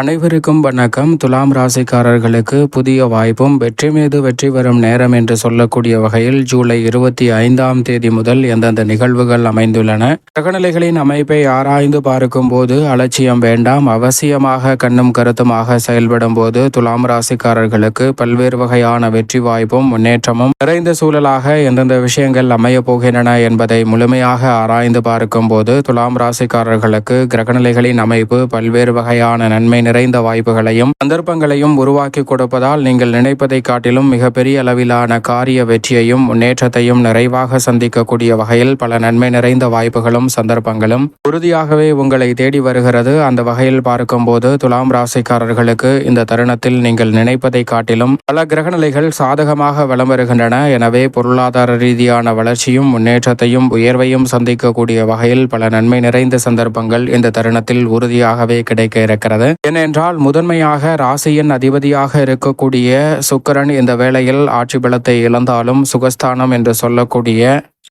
அனைவருக்கும் வணக்கம். துலாம் ராசிக்காரர்களுக்கு புதிய வாய்ப்பும் வெற்றி மீது வெற்றி வரும் நேரம் என்று சொல்லக்கூடிய வகையில் ஜூலை இருபத்தி ஐந்தாம் தேதி முதல் எந்தெந்த நிகழ்வுகள் அமைந்துள்ளன? கிரகநிலைகளின் அமைப்பை ஆராய்ந்து பார்க்கும் போது அலட்சியம் வேண்டாம். அவசியமாக கண்ணும் கருத்துமாக செயல்படும் போது துலாம் ராசிக்காரர்களுக்கு பல்வேறு வகையான வெற்றி வாய்ப்பும் முன்னேற்றமும் நிறைந்த சூழலாக எந்தெந்த விஷயங்கள் அமையப் போகின்றன என்பதை முழுமையாக ஆராய்ந்து பார்க்கும் போது துலாம் ராசிக்காரர்களுக்கு கிரகநிலைகளின் அமைப்பு பல்வேறு வகையான நன்மை நிறைந்த வாய்ப்புகளையும் சந்தர்ப்பங்களையும் உருவாக்கி கொடுப்பதால் நீங்கள் நினைப்பதை காட்டிலும் மிகப்பெரிய அளவிலான காரிய வெற்றியையும் முன்னேற்றத்தையும் நிறைவாக சந்திக்கக்கூடிய வகையில் பல நன்மை நிறைந்த வாய்ப்புகளும் சந்தர்ப்பங்களும் உறுதியாகவே உங்களை தேடி வருகிறது. அந்த வகையில் பார்க்கும்போது துலாம் ராசிக்காரர்களுக்கு இந்த தருணத்தில் நீங்கள் நினைப்பதை காட்டிலும் பல கிரகநிலைகள் சாதகமாக வலம் வருகின்றன. எனவே பொருளாதார ரீதியான வளர்ச்சியும் முன்னேற்றத்தையும் உயர்வையும் சந்திக்கக்கூடிய வகையில் பல நன்மை நிறைந்த சந்தர்ப்பங்கள் இந்த தருணத்தில் உறுதியாகவே கிடைக்க இருக்கிறது. ஏனென்றால் முதன்மையாக ராசியின் அதிபதியாக இருக்கக்கூடிய சுக்கரன் இந்த வேளையில் ஆட்சி பலத்தை இழந்தாலும் சுகஸ்தானம் என்று சொல்லக்கூடிய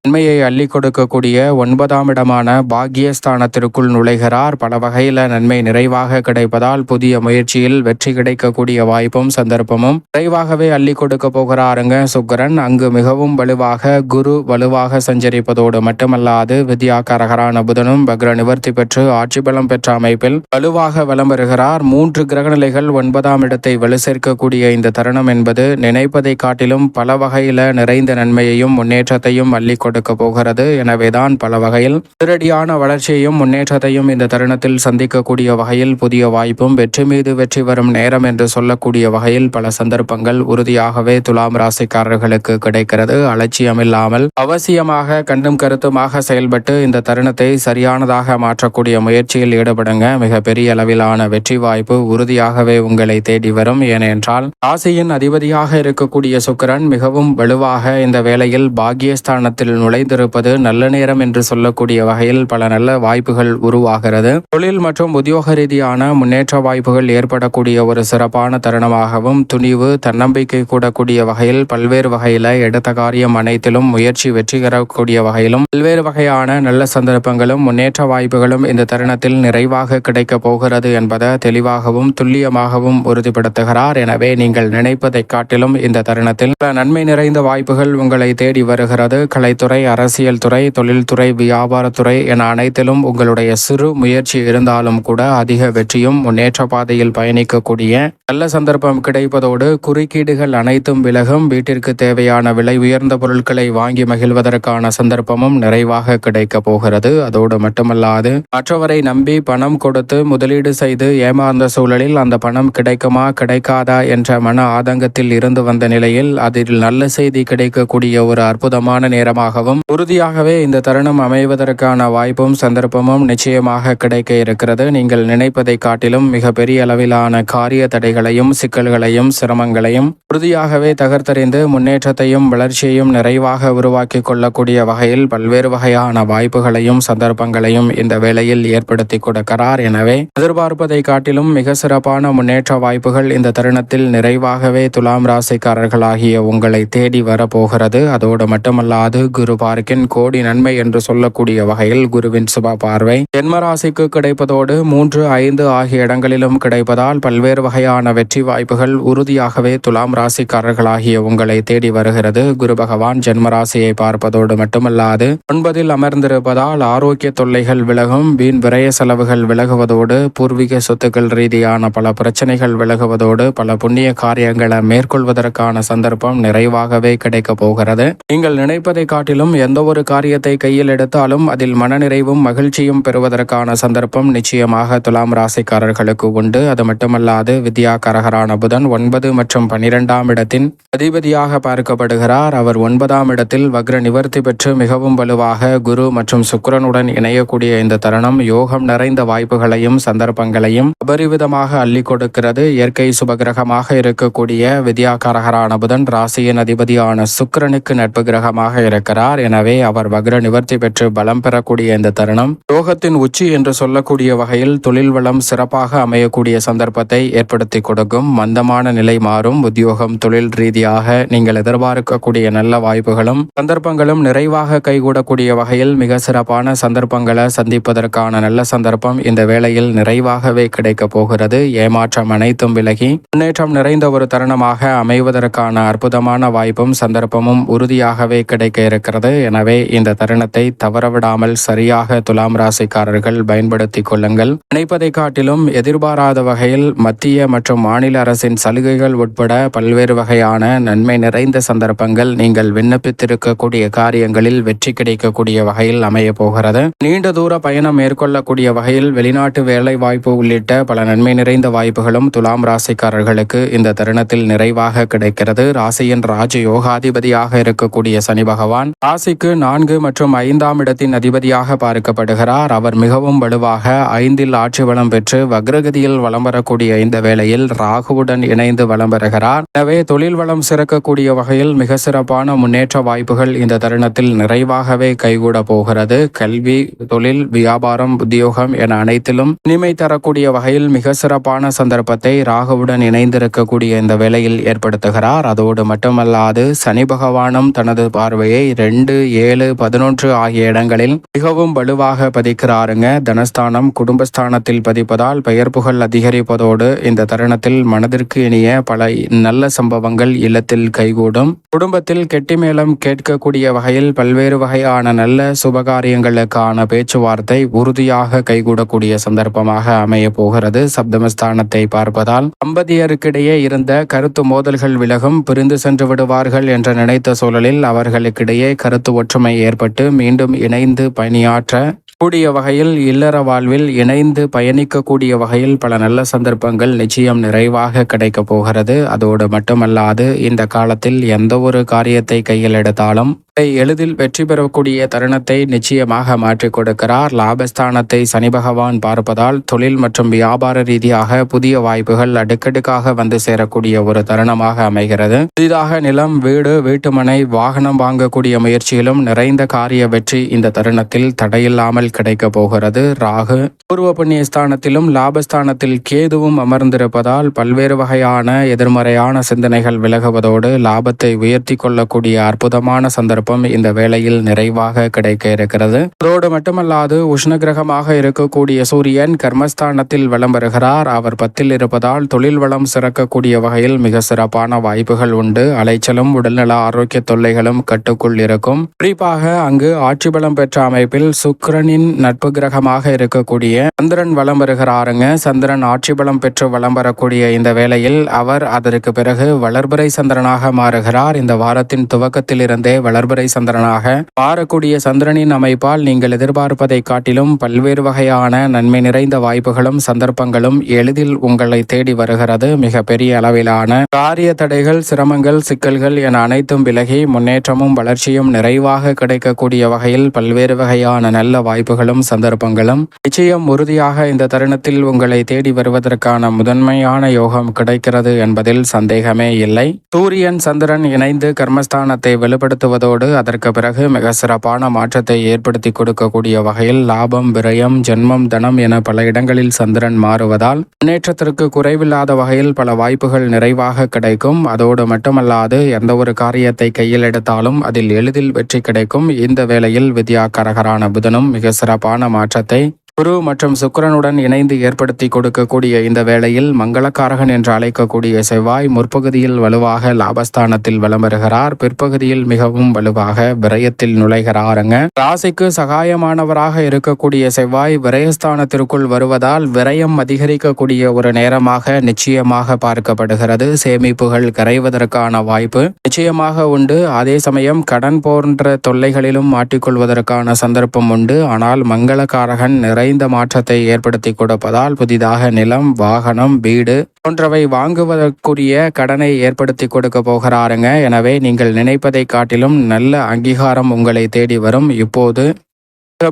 நன்மையை அள்ளி கொடுக்கக்கூடிய ஒன்பதாம் இடமான பாக்கியஸ்தானத்திற்குள் நுழைகிறார். பல வகையில நன்மை நிறைவாக கிடைப்பதால் புதிய முயற்சியில் வெற்றி கிடைக்கக்கூடிய வாய்ப்பும் சந்தர்ப்பமும் நிறைவாகவே அள்ளி கொடுக்க போகிறாருங்க சுக்கரன். அங்கு மிகவும் வலுவாக குரு வலுவாக சஞ்சரிப்பதோடு மட்டுமல்லாது வித்யாக்காரகரான புதனும் பக்ர நிவர்த்தி பெற்று ஆட்சி பலம் பெற்ற அமைப்பில் வலுவாக வலம் வருகிறார். மூன்று கிரகநிலைகள் ஒன்பதாம் இடத்தை வலு சேர்க்கக்கூடிய இந்த தருணம் என்பது நினைப்பதை காட்டிலும் பல வகையில நிறைந்த நன்மையையும் முன்னேற்றத்தையும் அள்ளி கொடுக்க போகிறது. எனவேதான் பல வகையில் நேரடியான வளர்ச்சியையும் முன்னேற்றத்தையும் இந்த தருணத்தில் சந்திக்கக்கூடிய வகையில் புதிய வாய்ப்பும் வெற்றி மீது வெற்றி வரும் நேரம் என்று சொல்லக்கூடிய வகையில் பல சந்தர்ப்பங்கள் உறுதியாகவே துலாம் ராசிக்காரர்களுக்கு கிடைக்கிறது. அலட்சியமில்லாமல் அவசியமாக கண்டும் கருத்துமாக செயல்பட்டு இந்த தருணத்தை சரியானதாக மாற்றக்கூடிய முயற்சியில் ஈடுபடுங்க. மிக பெரிய அளவிலான வெற்றி வாய்ப்பு உறுதியாகவே உங்களை தேடி வரும். ஏனென்றால் ராசியின் அதிபதியாக இருக்கக்கூடிய சுக்கிரன் மிகவும் வலுவாக இந்த வேளையில் பாகியஸ்தானத்தில் நுழைந்திருப்பது நல்ல நேரம் என்று சொல்லக்கூடிய வகையில் பல நல்ல வாய்ப்புகள் உருவாகிறது. தொழில் மற்றும் உத்தியோக ரீதியான முன்னேற்ற வாய்ப்புகள் ஏற்படக்கூடிய ஒரு சிறப்பான தருணமாகவும் துணிவு தன்னம்பிக்கை கூடக்கூடிய வகையில் பல்வேறு வகையில எடுத்த காரியம் அனைத்திலும் முயற்சி வெற்றி பெறக்கூடிய வகையிலும் பல்வேறு வகையான நல்ல சந்தர்ப்பங்களும் முன்னேற்ற வாய்ப்புகளும் இந்த தருணத்தில் நிறைவாக கிடைக்கப் போகிறது என்பதை தெளிவாகவும் துல்லியமாகவும் உறுதிப்படுத்துகிறார். எனவே நீங்கள் நினைப்பதை காட்டிலும் இந்த தருணத்தில் நன்மை நிறைந்த வாய்ப்புகள் உங்களை தேடி வருகிறது. கலைத்துறை அரசியல் துறை தொழில்துறை வியாபாரத்துறை என அனைத்திலும் உங்களுடைய சிறு முயற்சி இருந்தாலும் கூட அதிக வெற்றியும் முன்னேற்ற பாதையில் பயணிக்கக்கூடிய நல்ல சந்தர்ப்பம் கிடைப்பதோடு குறுக்கீடுகள் அனைத்தும் விலகும். வீட்டிற்கு தேவையான விலை உயர்ந்த பொருட்களை வாங்கி மகிழ்வதற்கான சந்தர்ப்பமும் நிறைவாக கிடைக்க போகிறது. அதோடு மட்டுமல்லாது மற்றவரை நம்பி பணம் கொடுத்து முதலீடு செய்து ஏமாந்த சூழலில் அந்த பணம் கிடைக்குமா கிடைக்காதா என்ற மன ஆதங்கத்தில் இருந்து வந்த நிலையில் அதில் நல்ல செய்தி கிடைக்கக்கூடிய ஒரு அற்புதமான நேரமாக நேரமாகவும் உறுதியாகவே இந்த தருணம் அமைவதற்கான வாய்ப்பும் சந்தர்ப்பமும் நிச்சயமாக கிடைக்க இருக்கிறது. நீங்கள் நினைப்பதை காட்டிலும் மிக பெரிய அளவிலான காரிய தடைகளையும் சிக்கல்களையும் சிரமங்களையும் உறுதியாகவே தகர்த்தறிந்து முன்னேற்றத்தையும் வளர்ச்சியையும் நிறைவாக உருவாக்கி கொள்ளக்கூடிய வகையில் பல்வேறு வகையான வாய்ப்புகளையும் சந்தர்ப்பங்களையும் இந்த வேளையில் ஏற்படுத்தி கொடுக்கிறார். எனவே எதிர்பார்ப்பதை காட்டிலும் மிக சிறப்பான முன்னேற்ற வாய்ப்புகள் இந்த தருணத்தில் நிறைவாகவே துலாம் ராசிக்காரர்களாகிய உங்களை தேடி வரப்போகிறது. அதோடு மட்டுமல்லாது குரு பார்க்கின் கோடி நன்மை என்று சொல்லக்கூடிய வகையில் குருவின் சுப பார்வை. ஜென்மராசிக்கு கிடைப்பதோடு மூன்று ஐந்து ஆகிய இடங்களிலும் கிடைப்பதால் பல்வேறு வகையான வெற்றி வாய்ப்புகள் உறுதியாகவே துலாம் ராசிக்காரர்களாகிய உங்களை தேடி வருகிறது. குரு பகவான் ஜென்மராசியை பார்ப்பதோடு மட்டுமல்லாது ஒன்பதில் அமர்ந்திருப்பதால் ஆரோக்கிய தொல்லைகள் விலகும் வீண் விரய செலவுகள் விலகுவதோடு பூர்வீக சொத்துக்கள் ரீதியான பல பிரச்சனைகள் விலகுவதோடு பல புண்ணிய காரியங்களை மேற்கொள்வதற்கான சந்தர்ப்பம் நிறைவாகவே கிடைக்கப் போகிறது. நீங்கள் நினைப்பதை காட்டிலும் எந்த ஒரு காரியத்தை கையில் எடுத்தாலும் அதில் மனநிறைவும் மகிழ்ச்சியும் பெறுவதற்கான சந்தர்ப்பம் நிச்சயமாக துலாம் ராசிக்காரர்களுக்கு உண்டு. அது மட்டுமல்லாது வித்யா கரகரான புதன் ஒன்பது மற்றும் பனிரெண்டாம் இடத்தின் அதிபதியாக பார்க்கப்படுகிறார். அவர் ஒன்பதாம் இடத்தில் வக்ர நிவர்த்தி பெற்று மிகவும் வலுவாக குரு மற்றும் சுக்கரனுடன் இணையக்கூடிய இந்த தருணம் யோகம் நிறைந்த வாய்ப்புகளையும் சந்தர்ப்பங்களையும் அபரிவிதமாக அள்ளி கொடுக்கிறது. இயற்கை சுபகிரகமாக இருக்கக்கூடிய வித்யா கரகரான புதன் ராசியின் அதிபதியான சுக்கரனுக்கு நட்பு கிரகமாக இருக்கிறார். வருகிறார் எனவே அவர் வக்ர நிவர்த்தி பெற்று பலம் பெறக்கூடிய இந்த தருணம் யோகத்தின் உச்சி என்று சொல்லக்கூடிய வகையில் தொழில் வளம் சிறப்பாக அமையக்கூடிய சந்தர்ப்பத்தை ஏற்படுத்தி கொடுக்கும். மந்தமான நிலை மாறும். உத்தியோகம் தொழில் ரீதியாக நீங்கள் எதிர்பார்க்கக்கூடிய நல்ல வாய்ப்புகளும் சந்தர்ப்பங்களும் நிறைவாக கைகூடக்கூடிய வகையில் மிக சிறப்பான சந்தர்ப்பங்களை சந்திப்பதற்கான நல்ல சந்தர்ப்பம் இந்த வேளையில் நிறைவாகவே கிடைக்கப் போகிறது. ஏமாற்றம் அனைத்தும் விலகி முன்னேற்றம் நிறைந்த ஒரு தருணமாக அமைவதற்கான அற்புதமான வாய்ப்பும் சந்தர்ப்பமும் உறுதியாகவே கிடைக்க இருக்கிறது. எனவே இந்த தருணத்தை தவறவிடாமல் சரியாக துலாம் ராசிக்காரர்கள் பயன்படுத்திக் கொள்ளுங்கள். நினைப்பதை காட்டிலும் எதிர்பாராத வகையில் மத்திய மற்றும் மாநில அரசின் சலுகைகள் உட்பட பல்வேறு வகையான நன்மை நிறைந்த சந்தர்ப்பங்கள் நீங்கள் விண்ணப்பித்திருக்கக்கூடிய காரியங்களில் வெற்றி கிடைக்கக்கூடிய வகையில் அமைய போகிறது. நீண்ட தூர பயணம் மேற்கொள்ளக்கூடிய வகையில் வெளிநாட்டு வேலை வாய்ப்பு உள்ளிட்ட பல நன்மை நிறைந்த வாய்ப்புகளும் துலாம் ராசிக்காரர்களுக்கு இந்த தருணத்தில் நிறைவாக கிடைக்கிறது. ராசியின் ராஜ யோகாதிபதியாக இருக்கக்கூடிய சனி பகவான் ராசிக்கு நான்கு மற்றும் ஐந்தாம் இடத்தின் அதிபதியாக பார்க்கப்படுகிறார். அவர் மிகவும் வலுவாக ஐந்தில் ஆட்சி வளம் பெற்று வக்ரகதியில் வலம் வரக்கூடிய இந்த வேளையில் ராகுவுடன் இணைந்து வலம் பெறுகிறார். எனவே தொழில் வளம் சிறக்கக்கூடிய வகையில் மிக சிறப்பான முன்னேற்ற வாய்ப்புகள் இந்த தருணத்தில் நிறைவாகவே கைகூட போகிறது. கல்வி தொழில் வியாபாரம் உத்தியோகம் என அனைத்திலும் இனிமை தரக்கூடிய வகையில் மிக சிறப்பான சந்தர்ப்பத்தை ராகுவுடன் இணைந்திருக்கக்கூடிய இந்த வேளையில் ஏற்படுத்துகிறார். அதோடு மட்டுமல்லாது சனி பகவானும் தனது பார்வையை ரெண்டு ஏழு பதினொன்று ஆகிய இடங்களில் மிகவும் வலுவாக பதிக்கிறாருங்க. தனஸ்தானம் குடும்பஸ்தானத்தில் பதிப்பதால் பெயர் புகழ் அதிகரிப்பதோடு இந்த தருணத்தில் மனதிற்கு இனிய பல நல்ல சம்பவங்கள் இல்லத்தில் கைகூடும். குடும்பத்தில் கெட்டி மேளம் கேட்கக்கூடிய வகையில் பல்வேறு வகையான நல்ல சுபகாரியங்களுக்கான பேச்சுவார்த்தை உறுதியாக கைகூடக்கூடிய சந்தர்ப்பமாக அமைய போகிறது. சப்தமஸ்தானத்தை பார்ப்பதால் தம்பதியருக்கிடையே இருந்த கருத்து மோதல்கள் விலகும் பிரிந்து சென்று விடுவார்கள் என்று நினைத்த சூழலில் அவர்களுக்கிடையே கருத்து ஒற்றுமை ஏற்பட்டு மீண்டும் இணைந்து பணியாற்ற கூடிய வகையில் இல்லற வாழ்வில் இணைந்து பயணிக்கக்கூடிய வகையில் பல நல்ல சந்தர்ப்பங்கள் நிச்சயம் நிறைவாக கிடைக்கப் போகிறது. அதோடு மட்டுமல்லாது இந்த காலத்தில் எந்த ஒரு காரியத்தை கையில் எடுத்தாலும் எளிதில் வெற்றி பெறக்கூடிய தருணத்தை நிச்சயமாக மாற்றிக் கொடுக்கிறார். லாபஸ்தானத்தை சனி பகவான் பார்ப்பதால் தொழில் மற்றும் வியாபார ரீதியாக புதிய வாய்ப்புகள் அடுக்கடுக்காக வந்து சேரக்கூடிய ஒரு தருணமாக அமைகிறது. புதிதாக நிலம் வீடு வீட்டுமனை வாகனம் வாங்கக்கூடிய முயற்சியிலும் நிறைந்த காரிய வெற்றி இந்த தருணத்தில் தடையில்லாமல் கிடைக்கப் போகிறது. ராகு பூர்வ புண்ணிய ஸ்தானத்திலும் லாபஸ்தானத்தில் கேதுவும் அமர்ந்திருப்பதால் பல்வேறு வகையான எதிர்மறையான சிந்தனைகள் விலகுவதோடு லாபத்தை உயர்த்தி கொள்ளக்கூடிய அற்புதமான சந்தர்ப்பம் இந்த வேளையில் நிறைவாக கிடைக்க இருக்கிறது. அதோடு மட்டுமல்லாது உஷ்ண கிரகமாக இருக்கக்கூடிய சூரியன் கர்மஸ்தானத்தில் வலம் வருகிறார். அவர் பத்தில் இருப்பதால் தொழில் வளம் சிறக்கக்கூடிய வகையில் மிக சிறப்பான வாய்ப்புகள் உண்டு. அலைச்சலும் உடல்நல ஆரோக்கிய தொல்லைகளும் கட்டுக்குள் இருக்கும். குறிப்பாக அங்கு ஆட்சி பலம் பெற்ற அமைப்பில் சுக்கரனின் நட்பு கிரகமாக இருக்கக்கூடிய சந்திரன் வலம் வருகிறாருங்க. சந்திரன் ஆட்சி பலம் பெற்று வலம் வரக்கூடிய இந்த வேளையில் அவர் அதற்கு பிறகு வளர்பிறை சந்திரனாக மாறுகிறார். இந்த வாரத்தின் துவக்கத்தில் இருந்தே வளர்பிறை சந்திரனாக பாரக்கூடிய சந்திரனின் அமைப்பால் நீங்கள் எதிர்பார்ப்பதை காட்டிலும் பல்வேறு வகையான நன்மை நிறைந்த வாய்ப்புகளும் சந்தர்ப்பங்களும் எளிதில் உங்களை தேடி வருகிறது. மிக பெரிய அளவிலான காரிய தடைகள் சிரமங்கள் சிக்கல்கள் என அனைத்தும் விலகி முன்னேற்றமும் வளர்ச்சியும் நிறைவாக கிடைக்கக்கூடிய வகையில் பல்வேறு வகையான நல்ல வாய்ப்புகளும் சந்தர்ப்பங்களும் நிச்சயம் உறுதியாக இந்த தருணத்தில் உங்களை தேடி வருவதற்கான முதன்மையான யோகம் கிடைக்கிறது என்பதில் சந்தேகமே இல்லை. சூரியன் சந்திரன் இணைந்து கர்மஸ்தானத்தை வெளிப்படுத்துவதோடு வலுப்படுத்துவதோடு அதற்கு பிறகு மிக சிறப்பான மாற்றத்தை ஏற்படுத்தி கொடுக்கக்கூடிய வகையில் லாபம் விரயம் ஜென்மம் தனம் என பல இடங்களில் சந்திரன் மாறுவதால் முன்னேற்றத்திற்கு குறைவில்லாத வகையில் பல வாய்ப்புகள் நிறைவாக கிடைக்கும். அதோடு மட்டுமல்லாது எந்த ஒரு காரியத்தை கையில் எடுத்தாலும் அதில் எளிதில் வெற்றி கிடைக்கும். இந்த வேளையில் வித்யா கரகரான புதனும் மிக சிறப்பான மாற்றத்தை குரு மற்றும் சுக்கிரனுடன் இணைந்து ஏற்படுத்தி கொடுக்கக்கூடிய இந்த வேளையில் மங்களக்காரகன் என்று அழைக்கக்கூடிய செவ்வாய் முற்பகுதியில் வலுவாக லாபஸ்தானத்தில் வலம் வருகிறார். பிற்பகுதியில் மிகவும் வலுவாக விரயத்தில் நுழைகிறாருங்க. ராசிக்கு சகாயமானவராக இருக்கக்கூடிய செவ்வாய் விரயஸ்தானத்திற்குள் வருவதால் விரயம் அதிகரிக்கக்கூடிய ஒரு நேரமாக நிச்சயமாக பார்க்கப்படுகிறது. சேமிப்புகள் கரைவதற்கான வாய்ப்பு நிச்சயமாக உண்டு. அதே சமயம் கடன் போன்ற தொல்லைகளிலும் மாட்டிக்கொள்வதற்கான சந்தர்ப்பம் உண்டு. ஆனால் மங்களக்காரகன் நிறை நிறைந்த மாற்றத்தை ஏற்படுத்தி கொடுப்பதால் புதிதாக நிலம் வாகனம் வீடு போன்றவை வாங்குவதற்குரிய கடனை ஏற்படுத்தி கொடுக்க போகிறாருங்க. எனவே நீங்கள் நினைப்பதை காட்டிலும் நல்ல அங்கீகாரம் உங்களை தேடி வரும். இப்போது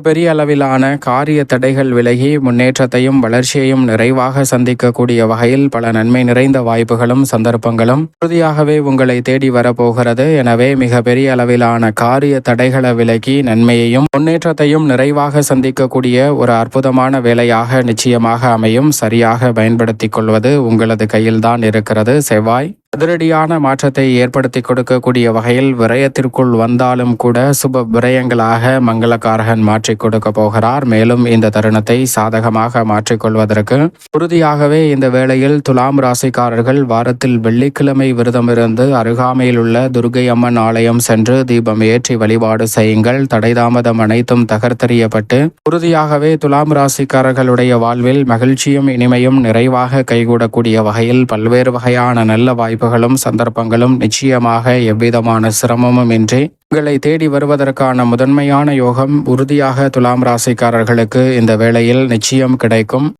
பெரிய அளவிலான காரிய தடைகள் விலகி முன்னேற்றத்தையும் வளர்ச்சியையும் நிறைவாக சந்திக்கக்கூடிய வகையில் பல நன்மை நிறைந்த வாய்ப்புகளும் சந்தர்ப்பங்களும் உறுதியாகவே உங்களை தேடி வரப்போகிறது. எனவே மிக பெரிய அளவிலான காரிய தடைகளை விலகி நன்மையையும் முன்னேற்றத்தையும் நிறைவாக சந்திக்கக்கூடிய ஒரு அற்புதமான வேலையாக நிச்சயமாக அமையும். சரியாக பயன்படுத்திக் கொள்வது உங்களது கையில்தான் இருக்கிறது. செவ்வாய். அதிரடியான மாற்றத்தை ஏற்படுத்தி கொடுக்கக்கூடிய வகையில் விரயத்திற்குள் வந்தாலும் கூட சுப விரயங்களாக மங்களக்காரகன் மாற்றிக் கொடுக்க போகிறார். மேலும் இந்த தருணத்தை சாதகமாக மாற்றிக்கொள்வதற்கு உறுதியாகவே இந்த வேளையில் துலாம் ராசிக்காரர்கள் வாரத்தில் வெள்ளிக்கிழமை விரதமிருந்து அருகாமையில் உள்ள துர்கை அம்மன் ஆலயம் சென்று தீபம் ஏற்றி வழிபாடு செய்யுங்கள். தடைதாமதம் அனைத்தும் தகர்த்தெறியப்பட்டு உறுதியாகவே துலாம் ராசிக்காரர்களுடைய வாழ்வில் மகிழ்ச்சியும் இனிமையும் நிறைவாக கைகூடக்கூடிய வகையில் பல்வேறு வகையான நல்ல வாய்ப்பு வாய்ப்புகளும் சந்தர்ப்பங்களும் நிச்சயமாக எவ்விதமான சிரமமும் இன்றி உங்களை தேடி வருவதற்கான முதன்மையான யோகம் உறுதியாக துலாம் ராசிக்காரர்களுக்கு இந்த வேளையில் நிச்சயம் கிடைக்கும்.